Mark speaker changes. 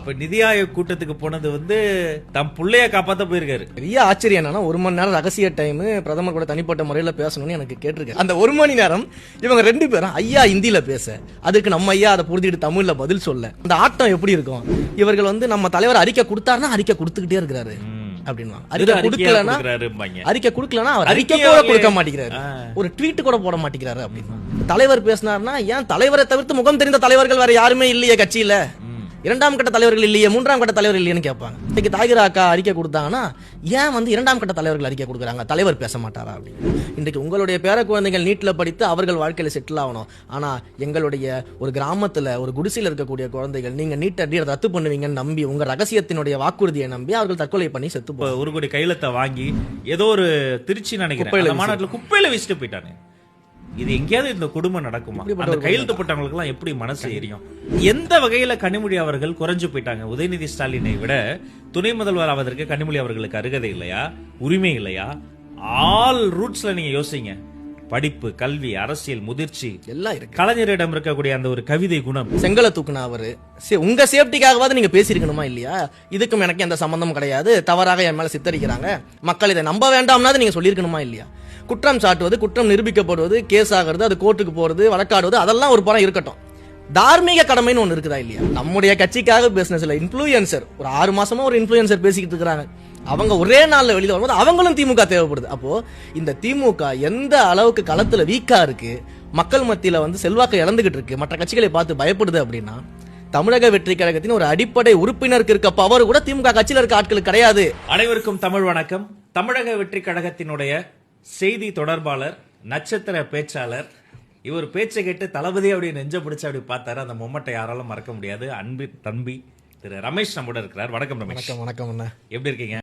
Speaker 1: அப்ப நிதி ஆயோக் கூட்டத்துக்கு போனது வந்து தம் புள்ளைய காப்பாத்த போயிருக்காரு.
Speaker 2: பெரிய ஆச்சரியம் என்னன்னா ஒரு மணி நேரம் ரகசிய டைம் பிரதமர் கூட தனிப்பட்ட முறையில் பேசணும்னு எனக்கு கேட்டிருக்கேன் அந்த ஒரு மணி நேரம் இவங்க ரெண்டு பேரும் ஐயா இந்தியில பேச அதுக்கு நம்ம ஐயா அதை புரிஞ்சுக்கிட்டு தமிழ்ல பதில் சொல்ல அந்த ஆட்டம் எப்படி இருக்கும்? இவர்கள் வந்து நம்ம தலைவர் அறிக்கை கொடுத்தாருன்னா அறிக்கை கொடுத்துக்கிட்டே இருக்கிறாரு. அறிக்கை கொடுக்கலன்னா அவர் அறிக்கை கூட கொடுக்க மாட்டேங்கிறாரு. ஒரு ட்வீட் கூட போட மாட்டேங்கிறாரு அப்படின்னு. தலைவர் பேசினார்னா ஏன் தலைவரை தவிர்த்து முகம் தெரிந்த தலைவர்கள் வேற யாருமே இல்லையே கட்சியில? இரண்டாம் கட்ட தலைவர்கள் இல்லையே மூன்றாம் கட்ட தலைவர்கள் இல்லையேன்னு கேட்பாங்க. இன்னைக்கு தாகிரா அக்கா அறிக்கை கொடுத்தாங்கன்னா ஏன் வந்து இரண்டாம் கட்ட தலைவர்கள் அறிக்கை கொடுக்குறாங்க? தலைவர் பேச மாட்டாரா அப்படின்னு இன்றைக்கு உங்களுடைய பேர குழந்தைகள் நீட்ல படித்து அவர்கள் வாழ்க்கையில செட்டில் ஆகணும். ஆனா எங்களுடைய ஒரு கிராமத்துல ஒரு குடிசையில் இருக்கக்கூடிய குழந்தைகள் நீங்க நீட்டை அப்படியே ரத்து பண்ணுவீங்கன்னு நம்பி உங்க ரகசியத்தினுடைய வாக்குறுதியை நம்பி அவர்கள் தற்கொலை பண்ணி செத்து
Speaker 1: ஒரு கோடி கையெழுத்தை வாங்கி ஏதோ ஒரு திருச்சி நினைக்கிறேன். மாநாட்டுல குப்பையில வச்சுட்டு போயிட்டாங்க இது எங்கேயாவது இந்த குடும்பம் நடக்குமா? அந்த
Speaker 2: ஒரு
Speaker 1: கையெழுத்து போட்டவங்களுக்கு எல்லாம் எப்படி மனசு எரியும்? எந்த வகையில கனிமொழி அவர்கள் குறைஞ்சு போயிட்டாங்க? உதயநிதி ஸ்டாலினை விட துணை முதல்வர் ஆவதற்கு கனிமொழி அவர்களுக்கு அருகதை இல்லையா? உரிமை இல்லையா? ஆல் ரூட்ஸ்ல நீங்க யோசிங்க. படிப்பு கல்வி அரசியல் முதிர்ச்சி.
Speaker 2: எல்லாம் இருக்கு.
Speaker 1: கலைஞரிடம் இருக்கக்கூடிய அந்த ஒரு கவிதை குணம்.
Speaker 2: செங்கலை தூக்குன அவரு. உங்க சேஃப்டிக்காகவாது நீங்க பேசியிருக்கணுமா இல்லையா? இதுக்கும் எனக்கு எந்த சம்பந்தமும் கிடையாது. தவறாக என் மேல சித்தரிக்கிறாங்க. மக்கள் இதை நம்ப வேண்டாம்னாது நீங்க சொல்லியிருக்கணுமா இல்லையா? குற்றம் சாட்டுவது குற்றம் நிரூபிக்கப்படுவது கேஸ் ஆகிறது அது கோர்ட்டுக்கு போகிறது வழக்காடுவது அதெல்லாம் ஒரு புறம் இருக்கட்டும். தார்மீக கடமைன்னு ஒன்று இருக்குதா இல்லையா? நம்முடைய கட்சிக்காக பிசினஸ்ல இன்ஃப்ளூயன்சர் ஒரு ஆறு மாசமா ஒரு இன்ஃப்ளூயன்சர் பேசிக்கிட்டு இருக்கிறாங்க. அவங்க ஒரே நாளில் வெளியில் வரும்போது அவங்களும் திமுக தேவைப்படுது. அப்போ இந்த திமுக எந்த அளவுக்கு களத்துல வீக்கா இருக்கு மக்கள் மத்தியில வந்து செல்வாக்கு இழந்துகிட்டு இருக்கு மற்ற கட்சிகளை பார்த்து பயப்படுது அப்படின்னா தமிழக வெற்றி கழகத்தின் ஒரு அடிப்படை உறுப்பினருக்கு இருக்க பவர் கூட திமுக கட்சியில இருக்க ஆட்களுக்கு கிடையாது.
Speaker 1: அனைவருக்கும் தமிழ் வணக்கம். தமிழக வெற்றி கழகத்தினுடைய செய்தி தொடர்பாளர் நட்சத்திர பேச்சாளர் இவர் பேச்சை கேட்டு தளபதி அப்படி நெஞ்ச பிடிச்சு அப்படி பார்த்தாரு. அந்த மொமெண்ட்டை யாராலும் மறக்க முடியாது. அன்பு தம்பி திரு ரமேஷ் நம்மோட இருக்கிறார். வணக்கம் ரமேஷ்.
Speaker 2: வணக்கம் வணக்கம் அண்ணா.
Speaker 1: எப்படி இருக்கீங்க?